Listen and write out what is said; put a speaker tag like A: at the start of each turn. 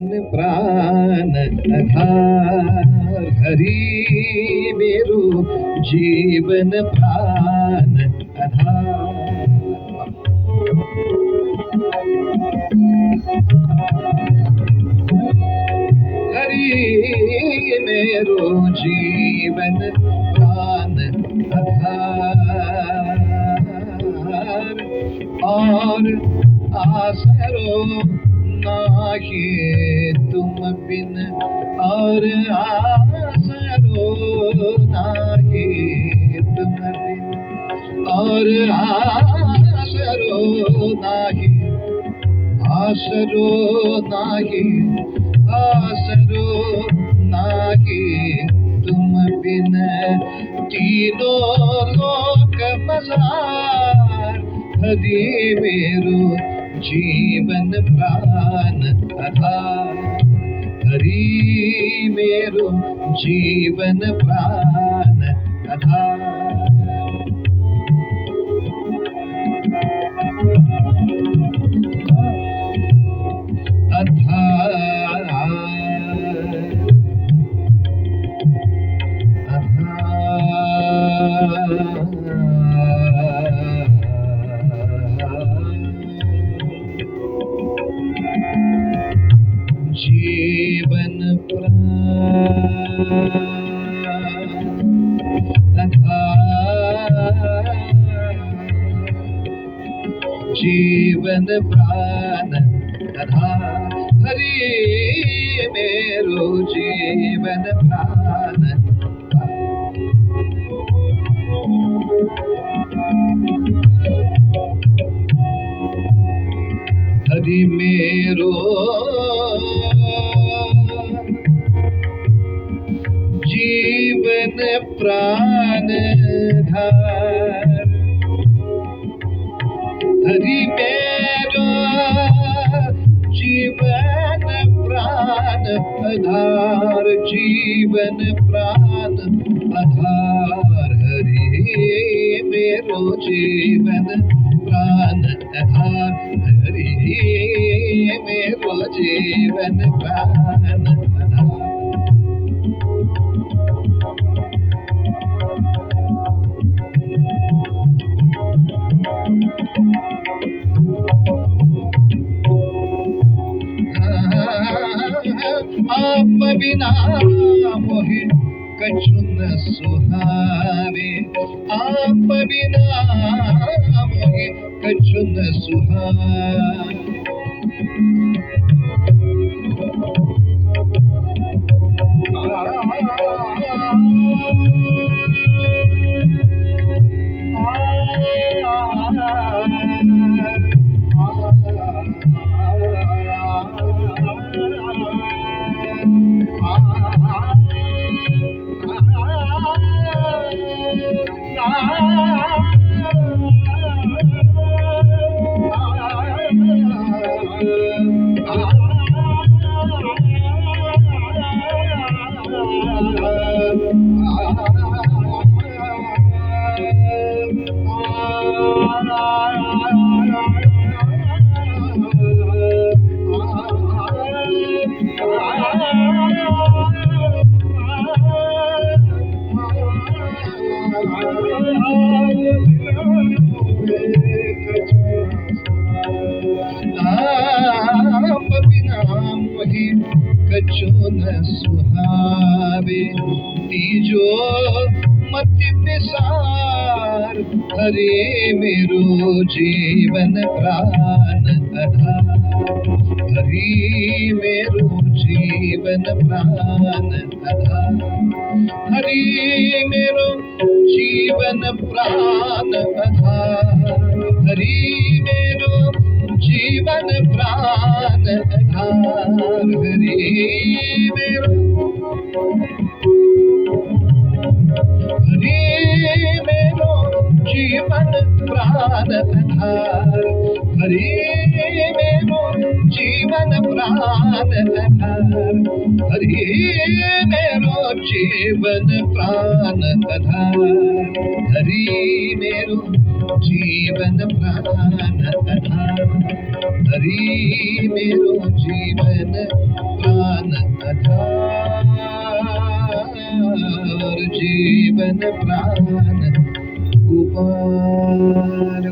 A: प्राण आधार हरि मेरो जीवन प्राण आधार हरि मेरो जीवन प्राण आधार और आसरो नाहे तुम बिन और आसरो नाहे तुम बिन और आसरो नाहे आसरो नाहे आसरो नाहे तुम बिन तीनों लोक मजार हरि मेरो जीवन प्राण आधार हरि मेरो जीवन प्राण आधार जीवन प्राण कथा हरि मेरो जीवन प्राण हरि मेरो প্রাণ ধার হরি মেরো জীবন প্রাণ আধার জীবন প্রাণ আধার হরি মেরো জীবন প্রাণ আধার হরি মেরো জীবন প্রাণ আধার मोहि कछु न सुहावे आप बिना मोहि कछु न आप सुहावे, तीजो मति विसार हरे मेरो जीवन प्राण आधार। हरि मेरो जीवन प्राण आधार। हरि मेरो जीवन प्राण आधार। हरि मेरो जीवन प्राण आधार। हरि हरि मेरो जीवन प्राण हरि मेरो जीवन प्राण आधार हरि मेरो जीवन प्राण आधार हरि मेरो जीवन आधार जीवन प्राण गोपाल